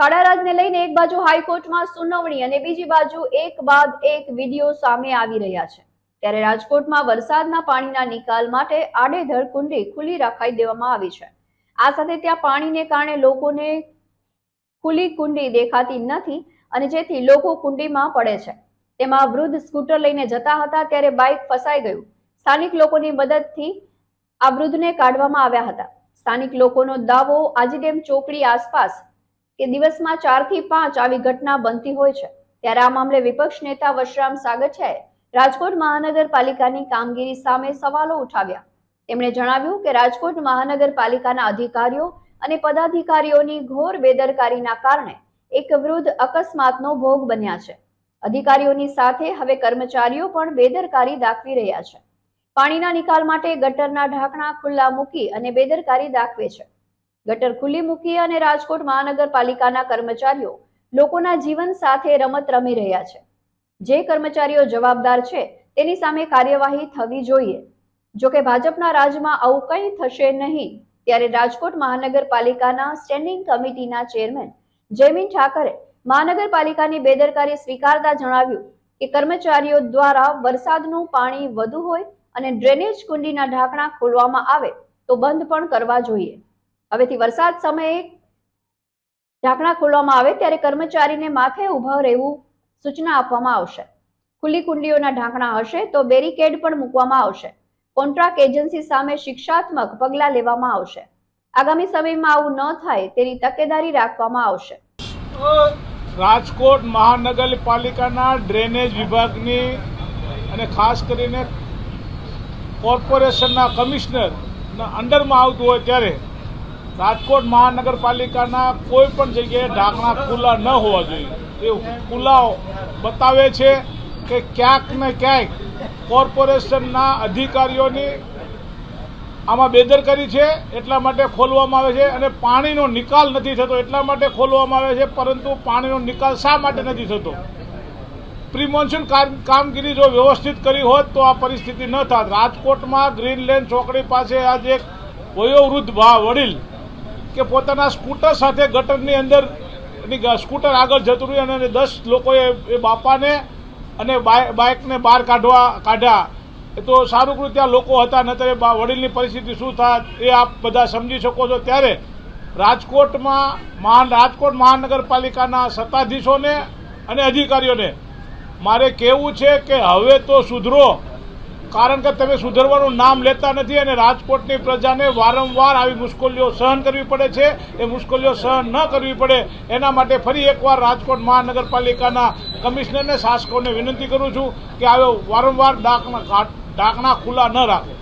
ખાડારાજને લઈને એક બાજુ હાઈકોર્ટમાં સુનાવણી અને બીજી બાજુ એક બાદ એક વીડિયો સામે આવી રહ્યા છે. ત્યારે રાજકોટમાં વરસાદના પાણીના નિકાલ માટે આડેધડ કુંડી ખુલ્લી રખાઈ દેવામાં આવી છે. આ સાથે ત્યાં પાણીને કારણે લોકોને ખુલ્લી કુંડી દેખાતી નથી અને જેથી લોકો કુંડીમાં પડે છે. તેમાં વૃદ્ધ સ્કૂટર લઈને જતા હતા ત્યારે બાઇક ફસાઈ ગયું. સ્થાનિક લોકોની મદદથી આ વૃદ્ધને કાઢવામાં આવ્યા હતા. સ્થાનિક લોકોનો દાવો આજીડેમ ચોકડી આસપાસ કે દિવસમાં ચારથી પાંચ આવી ઘટના બનતી હોય છે. ત્યારે આ મામલે વિપક્ષ નેતા વશરામ સાગઠિયાએ રાજકોટ મહાનગરપાલિકાની કામગીરી સામે સવાલો ઉઠાવ્યા. તેમણે જણાવ્યું કે રાજકોટ મહાનગરપાલિકાના અધિકારીઓ અને પદાધિકારીઓની ઘોર બેદરકારીના કારણે એક વૃદ્ધ અકસ્માતનો ભોગ બન્યા છે. અધિકારીઓની સાથે હવે કર્મચારીઓ પણ બેદરકારી દાખવી રહ્યા છે. પાણીના નિકાલ માટે ગટરના ઢાંકણા ખુલ્લા મૂકી અને બેદરકારી દાખવે છે. ગટર ખુલ્લી મૂકી અને રાજકોટ મહાનગરપાલિકાના કર્મચારીઓ લોકોના જીવન સાથે રમત રમી રહ્યા છે. જે કર્મચારીઓ જવાબદાર છે, તેની સામે કાર્યવાહી થવી જોઈએ. જો કે ભાજપના રાજમાં આવું કંઈ થશે નહીં, ત્યારે રાજકોટ મહાનગરપાલિકાના સ્ટેન્ડિંગ કમિટીના ચેરમેન જયમીન ઠાકરે મહાનગરપાલિકાની બેદરકારી સ્વીકારતા જણાવ્યું કે કર્મચારીઓ દ્વારા વરસાદનું પાણી વધુ હોય અને ડ્રેનેજ કુંડીના ઢાંકણા ખોલવામાં આવે તો બંધ પણ કરવા જોઈએ. હવેથી વરસાદ સમયે ઢાંકણા ખોલવામાં આવે ત્યારે કર્મચારીને માથે ઊભા રહેવું સૂચના આપવામાં આવશે. ખુલ્લી કુંડીઓના ઢાંકણા હશે તો બેરિકેડ પણ મૂકવામાં આવશે. કોન્ટ્રાક્ટ એજન્સી સામે શિક્ષાત્મક પગલાં લેવામાં આવશે. આગામી સમયમાં આવું ન થાય તેની તકેદારી રાખવામાં આવશે. રાજકોટ મહાનગરપાલિકાના ડ્રેનેજ વિભાગની અને ખાસ કરીને કોર્પોરેશનના કમિશનરના અંડરમાં આવતું હોય ત્યારે રાજકોટ મહાનગરપાલિકાના કોઈ પણ જગ્યાએ ઢાંકણા ખુલ્લા ન હોવા જોઈએ. એ ખુલ્લાઓ બતાવે છે કે ક્યાંક ને ક્યાંક કોર્પોરેશનના અધિકારીઓની આમાં બેદરકારી છે, એટલા માટે ખોલવામાં આવે છે અને પાણીનો નિકાલ નથી થતો, એટલા માટે ખોલવામાં આવે છે, પરંતુ પાણીનો નિકાલ શા માટે નથી થતો? પ્રી મોન્સૂન કામગીરી જો વ્યવસ્થિત કરી હોત તો આ પરિસ્થિતિ ન થાત. રાજકોટમાં ગ્રીન લેન ચોકડી પાસે આજે વયોવૃદ્ધ ભા, વડીલ કે પોતાના સ્કૂટર સાથે ગટરની અંદર સ્કૂટર આગળ જતું રહ્યું અને દસ લોકોએ એ બાપાને અને બાઇ- બાઇકને બહાર કાઢવા, કાઢ્યા. એ તો સારું કર્યું, ત્યાં લોકો હતા ન ત્યારે વડીલની પરિસ્થિતિ શું થાત, એ આપ બધા સમજી શકો છો. ત્યારે રાજકોટમાં મહાન, રાજકોટ મહાનગરપાલિકાના સત્તાધીશોને અને અધિકારીઓને મારે કહેવું છે કે હવે તો સુધરો. કારણ કે તમે સુધરવાનું નામ લેતા નથી અને રાજકોટની પ્રજાને વારંવાર આવી મુશ્કેલીઓ સહન કરવી પડે છે. એ મુશ્કેલીઓ સહન ન કરવી પડે. એના માટે ફરી એકવાર રાજકોટ મહાનગરપાલિકાના કમિશનરને શાસકોને વિનંતી કરું છું કે આવો વારંવાર ડાકણા ઢાંકણા ખુલ્લા ન રાખે.